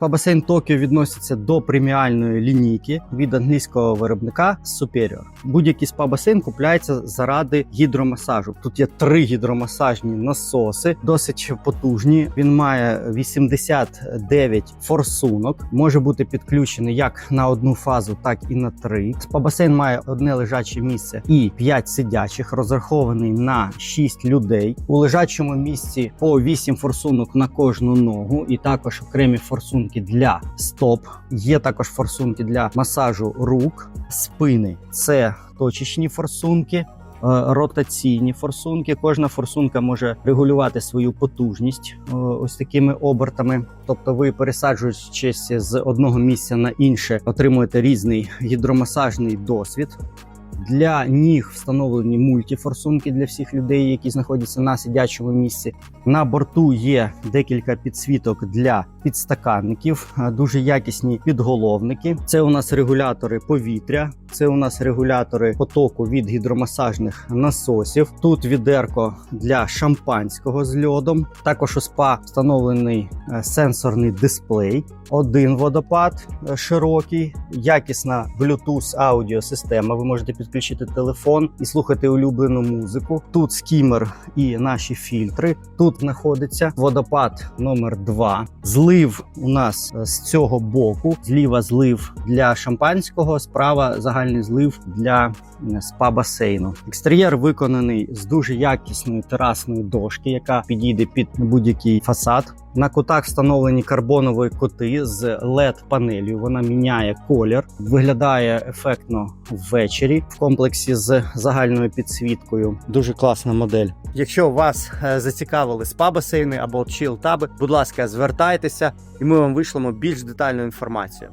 Спа-басейн Токіо відноситься до преміальної лінійки від англійського виробника Superior. Будь-який спа-басейн купляється заради гідромасажу. Тут є три гідромасажні насоси, досить потужні. Він має 89 форсунок, може бути підключений як на одну фазу, так і на три. Спа-басейн має одне лежаче місце і 5 сидячих, розрахований на 6 людей. У лежачому місці по 8 форсунок на кожну ногу, і також окремі форсунки для стоп. Є також форсунки для масажу рук, спини. Це точечні форсунки. е, Ротаційні форсунки. Кожна форсунка може регулювати свою потужність е, ось такими обертами. Тобто, ви пересаджуючись з одного місця на інше, отримуєте різний гідромасажний досвід. Для ніг встановлені мультифорсунки для всіх людей, які знаходяться на сидячому місці. На борту є декілька підсвіток для підстаканників, дуже якісні підголовники. Це у нас регулятори повітря, це у нас регулятори потоку від гідромасажних насосів. Тут відерко для шампанського з льодом. Також у спа встановлений е, сенсорний дисплей. Один водопад е, широкий, якісна Bluetooth аудіосистема. Ви можете підключити телефон і слухати улюблену музику. Тут скімер і наші фільтри. Тут знаходиться водопад номер 2 Злив у нас е, з цього боку. Зліва злив для шампанського, справа загальний злив для е, спа-басейну. Екстер'єр виконаний з дуже якісної терасної дошки, яка підійде під будь-який фасад. На кутах встановлені карбонові коти з led панелью. Вона міняє колір, виглядає ефектно ввечері в комплексі з загальною підсвіткою. Дуже класна модель. Якщо вас е, зацікавили спа-басейни або чіл-таби, будь ласка, звертайтеся, і ми вам вишлемо більш детальну інформацію.